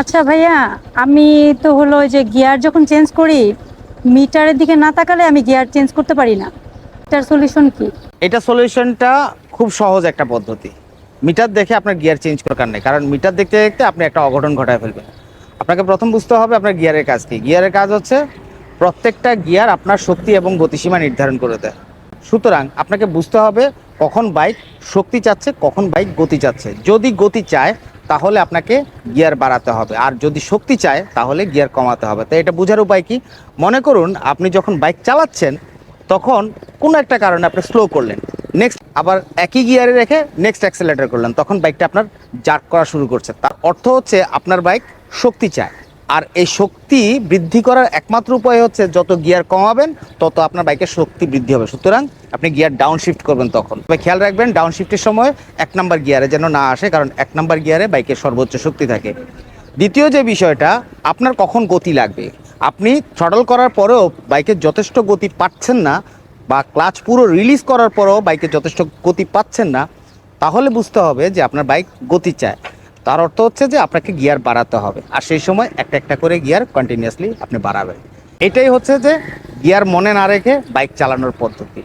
আচ্ছা ভাইয়া, আমি তো হলো যে গিয়ার যখন চেঞ্জ করি মিটারের দিকে না তাকালে আমি গিয়ার চেঞ্জ করতে পারি না। এটার সলিউশন কি? এটা সলিউশনটা খুব সহজ একটা পদ্ধতি। মিটার দেখে আপনার গিয়ার চেঞ্জ করার নেই, কারণ মিটার দেখতে দেখতে আপনি একটা অঘটন ঘটায় ফেলবেন। আপনাকে প্রথম বুঝতে হবে আপনার গিয়ারের কাজ কি। গিয়ারের কাজ হচ্ছে প্রত্যেকটা গিয়ার আপনার শক্তি এবং গতিসীমা নির্ধারণ করে দেয়। সুতরাং আপনাকে বুঝতে হবে কখন বাইক শক্তি চাচ্ছে, কখন বাইক গতি চাচ্ছে। যদি গতি চায় তাহলে আপনাকে গিয়ার বাড়াতে হবে। আর যদি শক্তি চায়, তাহলে গিয়ার কমাতে হবে। তো এটা বোঝার উপায় কি? মনে করুন, আপনি যখন বাইক চালাচ্ছেন, তখন কোনো একটা কারণে আপনি স্লো করলেন। নেক্সট আবার একই গিয়ারে রেখে নেক্সট অ্যাক্সেলেটার করলেন। তখন বাইকটা আপনার জার্ক করা শুরু করছে। তার অর্থ হচ্ছে, আপনার বাইক শক্তি চায়। আর এই শক্তি বৃদ্ধি করার একমাত্র উপায় হচ্ছে যত গিয়ার কমাবেন, তত আপনার বাইকের শক্তি বৃদ্ধি হবে। সুতরাং আপনি গিয়ার ডাউন শিফট করবেন তখন। তবে খেয়াল রাখবেন ডাউন শিফটের সময় এক নাম্বার গিয়ারে যেন না আসে, কারণ এক নাম্বার গিয়ারে বাইকের সর্বোচ্চ শক্তি থাকে। দ্বিতীয় যে বিষয়টা, আপনার কখন গতি লাগবে? আপনি থ্রটল করার পরেও বাইকের যথেষ্ট গতি পাচ্ছেন না বা ক্লাচ পুরো রিলিজ করার পরেও বাইকে যথেষ্ট গতি পাচ্ছেন না, তাহলে বুঝতে হবে যে আপনার বাইক গতি চায়। তার অর্থ হচ্ছে যে আপনাকে গিয়ার বাড়াতে হবে। আর সেই সময় একটা একটা করে গিয়ার কন্টিনিউয়াসলি আপনি বাড়াবেন। এটাই হচ্ছে যে গিয়ার মনে না রেখে বাইক চালানোর পদ্ধতি।